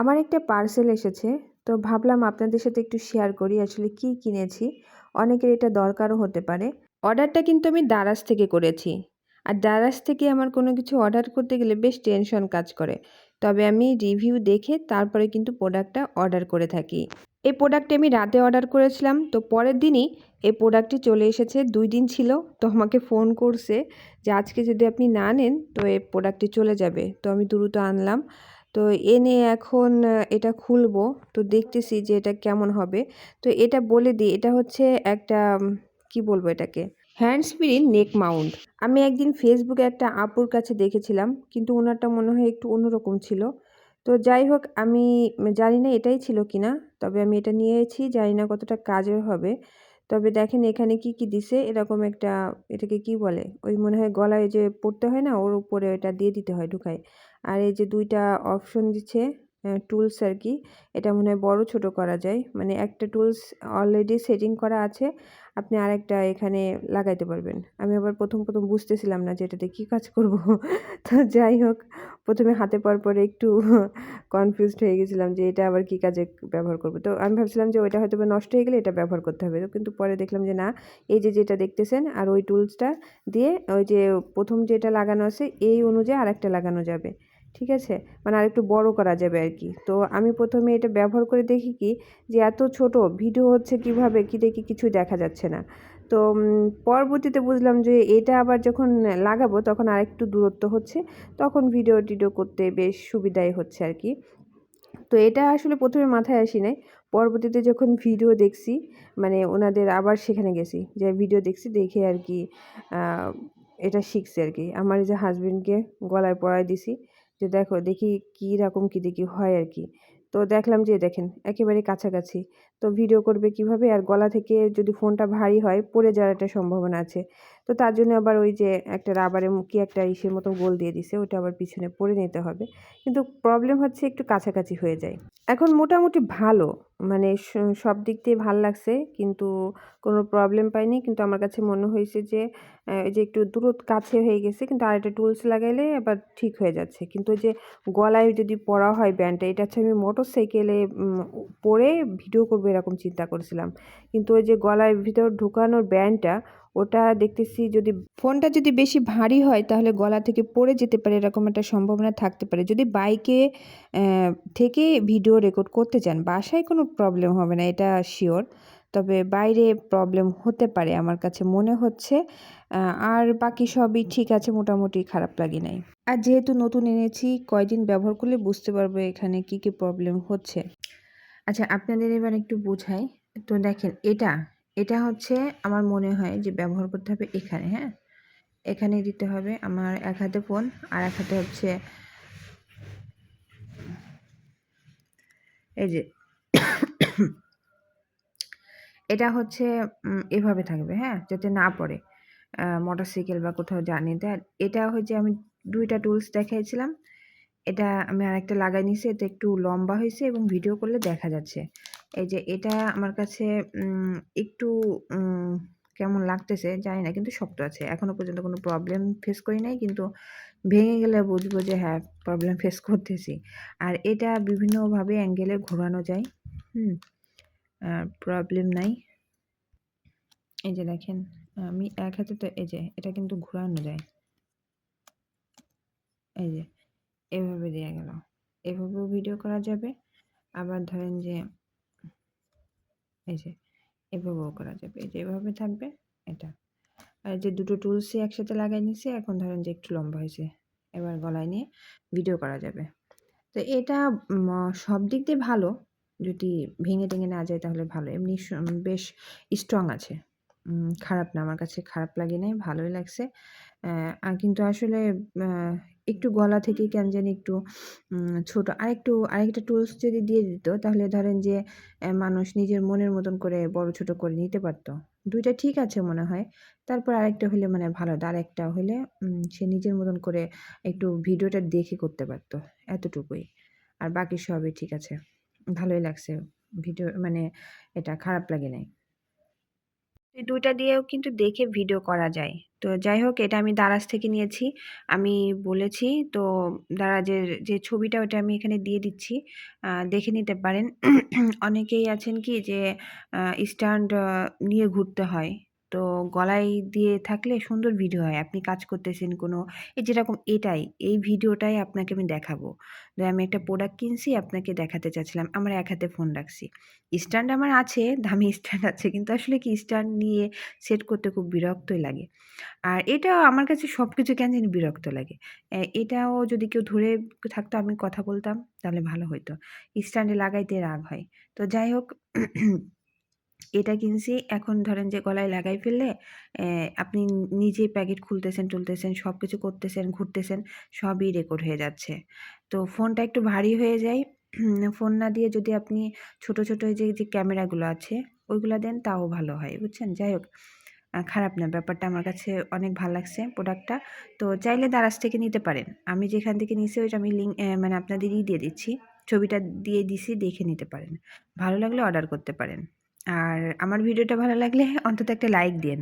আমার একটা পার্সেল এসেছে, তো ভাবলাম আপনাদের সাথে একটু শেয়ার করি, আসলে কি কিনেছি? অনেকের এটা দরকারও হতে পারে। অর্ডারটা কিন্তু আমি দারাজ থেকে করেছি। আর দারাজ থেকে আমার কোনো কিছু অর্ডার করতে গেলে বেশ টেনশন কাজ করে। তবে আমি রিভিউ দেখে তারপরে কিন্তু প্রোডাক্টটা অর্ডার করে থাকি। এই প্রোডাক্টটি আমি রাতে অর্ডার করেছিলাম, তো পরের দিনই এই প্রোডাক্টটি চলে এসেছে। দুই দিন ছিল, তো আমাকে ফোন করছে যে, আজকে যদি আপনি না নেন, তো এই প্রোডাক্টটি চলে যাবে। তো আমি দ্রুত আনলাম। তো এনে এখন এটা খুলবো। তো দেখতেছি যে এটা কেমন হবে। তো এটা বলে দিই, এটা হচ্ছে একটা কি বলব এটাকে? হ্যান্ড স্প্রি নেক মাউন্ট। আমি একদিন ফেসবুকে একটা আপুর কাছে দেখেছিলাম, কিন্তু ওনারটা মনে হয় একটু অন্যরকম ছিল। তো যাই হোক, আমি জানি না এটাই ছিল কিনা, তবে আমি এটা নিয়েছি, জানি না কতটা কাজের হবে। তবে দেখেন এখানে কি কি দিছে? এরকম একটা এটাকে কি বলে? ওই মনে হয় গলায় যে পড়তে হয় না, ওর উপরে ওইটা দিয়ে দিতে হয় ঢুকায়। আর এই যে দুইটা অপশন দিচ্ছে টুলস আর কি এটা মনে হয় বড় ছোটো করা যায়। মানে একটা টুলস অলরেডি সেটিং করা আছে, আপনি আরেকটা এখানে লাগাইতে পারবেন। আমি আবার প্রথম প্রথম বুঝতেছিলাম না যে এটাতে কী কাজ করব। তো যাই হোক, প্রথমে হাতে পাওয়ার পরে একটু কনফিউজড হয়ে গেছিলাম যে এটা আবার কী কাজে ব্যবহার করব। তো আমি ভাবছিলাম যে ওইটা হয়তো নষ্ট হয়ে গেলে এটা ব্যবহার করতে হবে। কিন্তু পরে দেখলাম যে না, এই যে যেটা দেখতেছেন আর ওই টুলসটা দিয়ে ওই যে প্রথম যেটা লাগানো আছে, এই অনুযায়ী আরেকটা লাগানো যাবে। ঠিক আছে? মানে আরেকটু বড় করা যাবে আর কি তো আমি প্রথমে এটা ব্যবহার করে দেখি কি যে এত ছোট ভিডিও হচ্ছে কীভাবে কি দেখি কিছু দেখা যাচ্ছে না। তো পরবর্তীতে বুঝলাম যে এটা আবার যখন লাগাবো তখন আরেকটু দূরত্ব হচ্ছে, তখন ভিডিও টিডিও করতে বেশ সুবিধাই হচ্ছে আর কি তো এটা আসলে প্রথমে মাথায় আসি নাই। পরবর্তীতে যখন ভিডিও দেখছি মানে ওনাদের আবার সেখানে গেছি যে ভিডিও দেখছি, দেখে আর কি এটা শিখছি আর কি আমার যে হাজবেন্ডকে গলায় পরাই দিছি। যে দেখো দেখি কী রকম কী দেখি হয় আর কি। তো দেখলাম যে দেখেন একেবারে কাছাকাছি। তো ভিডিও করবে কীভাবে? আর গলা থেকে যদি ফোনটা ভারী হয়, পড়ে যাওয়ার একটা সম্ভাবনা আছে। তো তার জন্য আবার ওই যে একটা রাবারে কি একটা ইসের মতো গোল দিয়ে দিছে, ওটা আবার পিছনে পরে নিতে হবে। কিন্তু প্রবলেম হচ্ছে একটু কাছাকাছি হয়ে যায়। এখন মোটামুটি ভালো মানে সব দিক দিয়ে ভালো লাগছে, কিন্তু কোনো প্রবলেম পাইনি। কিন্তু আমার কাছে মনে হয়েছে যে যে একটু দূরত কাছে হয়ে গেছে, কিন্তু আর একটা টুলস লাগাইলে আবার ঠিক হয়ে যাচ্ছে। কিন্তু যে গলায় যদি পরা হয় ব্যান্ডটা, এটা হচ্ছে আমি মোটর সাইকেলে পরে ভিডিও করব এরকম চিন্তা করেছিলাম। কিন্তু ওই যে গলায় ভিতর ঢুকানোর ব্যান্ডটা ওটা দেখতেছি যদি ফোনটা যদি বেশি ভারী হয়, তাহলে গলা থেকে পড়ে যেতে পারে এরকম একটা সম্ভাবনা থাকতে পারে। যদি বাইকে থেকে ভিডিও রেকর্ড করতে চান বাসায় কোনো প্রবলেম হবে না, এটা শিওর। তবে বাইরে প্রবলেম হতে পারে আমার কাছে মনে হচ্ছে। আর বাকি সবই ঠিক আছে, মোটামুটি খারাপ লাগে নাই। আর যেহেতু নতুন এনেছি, কয়দিন ব্যবহার করলে বুঝতে পারব এখানে কি কি প্রবলেম হচ্ছে। আচ্ছা আপনাদের এবার একটু বোঝাই। তো দেখেন, এটা এটা হচ্ছে আমার মনে হয় যে ব্যবহার করতে হবে এখানে হ্যাঁ? এখানে দিতে হবে আমার এক হাতে ফোন আর এক হাতে হচ্ছে এই যে এটা হচ্ছে এভাবে থাকবে হ্যাঁ? যাতে না পড়ে। মোটরসাইকেল বা কোথাও জানি আর এটা হচ্ছে আমি দুইটা টুলস দেখাইছিলাম। এটা আমি আরেকটা লাগাই নিছি এটা একটু লম্বা হয়েছে এবং ভিডিও করলে দেখা যাচ্ছে। এই যে এটা আমার কাছে একটু কেমন লাগতেছে জানি না, কিন্তু শক্ত আছে। এখনও পর্যন্ত কোনো প্রবলেম ফেস করি নাই, কিন্তু ভেঙে গেলে বুঝব যে হ্যাঁ প্রবলেম ফেস করতেছি। আর এটা বিভিন্নভাবে অ্যাঙ্গেলে ঘোরানো যায়, হুম প্রবলেম নাই। এই যে দেখেন, আমি এক হাতে তো, এই যে এটা কিন্তু ঘোরানো যায়। এই যে, এভাবে দেওয়া গেল। এভাবেও ভিডিও করা যাবে। আবার ধরেন যে এই যে, এভাবেও করা যাবে। এই যে, এভাবে থাকবে, এটা। আর যে, দুটো টুলসই একসাথে লাগাই নিয়েছি এখন ধরেন যে, একটু লম্বা হয়েছে, এবার গলায় নিয়ে ভিডিও করা যাবে। তো এটা সব দিক দিয়ে ভালো, যদি ভেঙে টেঙে না যায় তাহলে ভালো। এমনি বেশ স্ট্রং আছে। খারাপ না, আমার কাছে খারাপ লাগে নাই, ভালোই লাগছে। কিন্তু আসলে একটু গলা থেকে কেন জানি একটু ছোট। আরেকটু, আরেকটা টুলস যদি দিয়ে দিত, তাহলে ধরেন যে মানুষ নিজের মনের মতন করে বড় ছোট করে নিতে পারত। দুইটা ঠিক আছে মনে হয়। তারপর আরেকটা হলে মানে ভালো আরেকটা হলে সে নিজের মতন করে একটু ভিডিওটা দেখে করতে পারতো এতটুকুই। আর বাকি সবই ঠিক আছে। ভালোই লাগছে। ভিডিও মানে এটা খারাপ লাগে নাই। এই দুইটা দিয়েও কিন্তু দেখে ভিডিও করা যায়। তো যাই হোক, এটা আমি দারাজ থেকে নিয়েছি। আমি বলেছি, তো দারাজের যে ছবিটা ওটা আমি এখানে দিয়ে দিচ্ছি। দেখে নিতে পারেন। অনেকেই আছেন কি যে স্ট্যান্ড নিয়ে ঘুরতে হয়। তো গলায় দিয়ে থাকলে সুন্দর ভিডিও হয়। আপনি কাজ করতেছেন কোনো, এই যেরকম এটাই, এই ভিডিওটাই আপনাকে আমি দেখাবো। আমি একটা প্রোডাক্ট কিনছি, আপনাকে দেখাতে চাচ্ছিলাম, আমার এক হাতে ফোন রাখছি। স্ট্যান্ড আমার আছে, দামি স্ট্যান্ড আছে, কিন্তু আসলে কি স্ট্যান্ড নিয়ে সেট করতে খুব বিরক্তই লাগে। আর এটা আমার কাছে সব কিছু কেন জানি বিরক্ত লাগে। এটাও যদি কেউ ধরে থাকতো, আমি কথা বলতাম, তাহলে ভালো হতো স্ট্যান্ডে লাগাইতে রাগ হয়। তো যাই হোক এটা কিনছি। এখন ধরেন যে গলায় লাগাই ফেললে আপনি নিজে প্যাকেট খুলতেছেন টুলতেছেন সব কিছু করতেছেন, ঘুরতেছেন, সবই রেকর্ড হয়ে যাচ্ছে। তো ফোনটা একটু ভারী হয়ে যায়। ফোন না দিয়ে যদি আপনি ছোট ছোট যে যে ক্যামেরাগুলো আছে, ওইগুলো দেন তাও ভালো হয়, বুঝছেন? যাই হোক খারাপ না ব্যাপারটা আমার কাছে অনেক ভালো লাগছে প্রোডাক্টটা তো চাইলে দারাজ থেকে নিতে পারেন। আমি যেখান থেকে নিয়েছি ওইটা আমি লিঙ্ক মানে আপনাদেরই দিয়ে দিচ্ছি। ছবিটা দিয়ে দিছি, দেখে নিতে পারেন। ভালো লাগলে অর্ডার করতে পারেন। আর আমার ভিডিওটা ভালো লাগলে অন্তত একটা লাইক দিন